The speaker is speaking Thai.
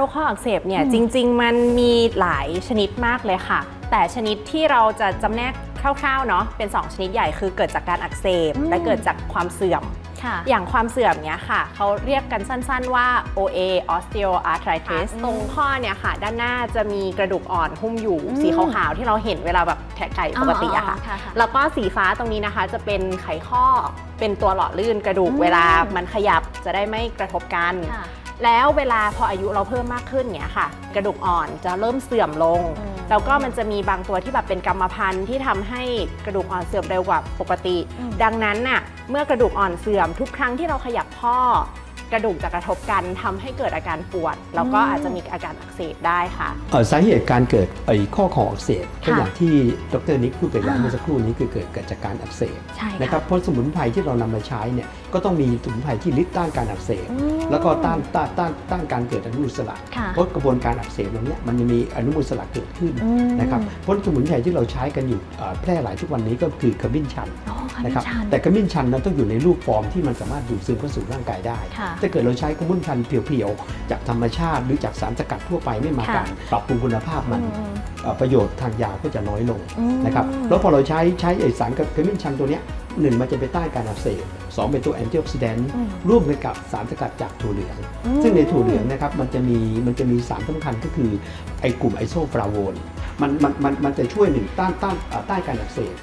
รคข้ออักเสบเนี่ยจริง ๆ มันมีหลายชนิดมากเลยค่ะ แต่ชนิดที่เราจะจำแนกคร่าวๆเนาะเป็น 2 ชนิดใหญ่คือเกิดจากการอักเสบอืมและเกิดจากความเสื่อมค่ะอย่างความเสื่อมเนี่ยค่ะ เขาเรียกกันสั้นๆว่า OA osteoarthritis ค่ะตรงข้อเนี่ยค่ะ ด้านหน้าจะมีกระดูกอ่อนหุ้มอยู่อืมสีขาวๆที่เราเห็นเวลาแบบแทะไก่ปกติอะค่ะอ๋อค่ะค่ะ แล้วก็สีฟ้าตรงนี้นะคะ จะเป็นไขข้อเป็นตัวหล่อลื่นกระดูกอืมเวลามันขยับจะได้ไม่กระทบกันค่ะ แล้วเวลาพออายุเราเพิ่มมากขึ้นเนี่ยค่ะ กระดูกอ่อนจะเริ่มเสื่อมลง แล้วก็มันจะมีบางตัวที่แบบเป็นกรรมพันธุ์ที่ทำให้กระดูกอ่อนเสื่อมเร็วกว่าปกติ ดังนั้นน่ะเมื่อกระดูกอ่อนเสื่อมทุกครั้งที่เราขยับข้อ กระดูกจะกระทบกันทำให้เกิดอาการปวด แล้วก็อาจจะมีอาการอักเสบได้ค่ะเอ่อสาเหตุการเกิดไอ้ข้อเข่าอักเสบก็ค่ะอย่างที่ดรนิกพูดไปแล้วอ่าเมื่อสักครู่นี้คือเกิดเกิดจากการอักเสบใช่นะครับเพราะสมุนไพรที่เรานำมาใช้เนี่ยก็ต้องมีสมุนไพรที่ฤทธิ์ต้านการอักเสบอืมแล้วก็ต้านต้านต้านต้านการเกิดอนุมูลอิสระค่ะเพราะกระบวนการอักเสบตรงเนี้ยมันจะมีอนุมูลอิสระเกิดขึ้นอืมนะครับเพราะสมุนไพรที่เราใช้กันอยู่เอ่อแพร่หลายทุกวันนี้ก็คือขมิ้นชันอ๋อขมิ้นะนครับชันแต่ขมิ้นชันนั้นต้องอยู่ในรูปฟอร์มที่มันสามารถดูดซึมเข้าสู่ร่างกายได้ค่ะถ้าเกิดเราใช้ขมิ้นชันเพียวๆ จากธรรมชาติหรือจากสารสกัดทั่วไปไม่มาค่ะการปรับปรุงคุณภาพมันอืมเอ่อประโยชน์ทางยาก็จะน้อยลงอืมนะครับแล้วพอเราใช้ใช้ไอสารขมิ้นชันตัวเนี้ยหนึ่งมันจะไปต้านการอักเสบสองเป็นตัวแอนตี้ออกซิแดนต์อืมร่วมกันกับสารสกัดจากถั่วเหลืองอืมซึ่งในถั่วเหลืองนะครับมันจะมีมันจะมีสารสำคัญก็คือไอกลุ่มไอโซฟลาโวนมันมันมันมันจะช่วยหนึ่งต้านต้านเอ่อต้านการอักเสบ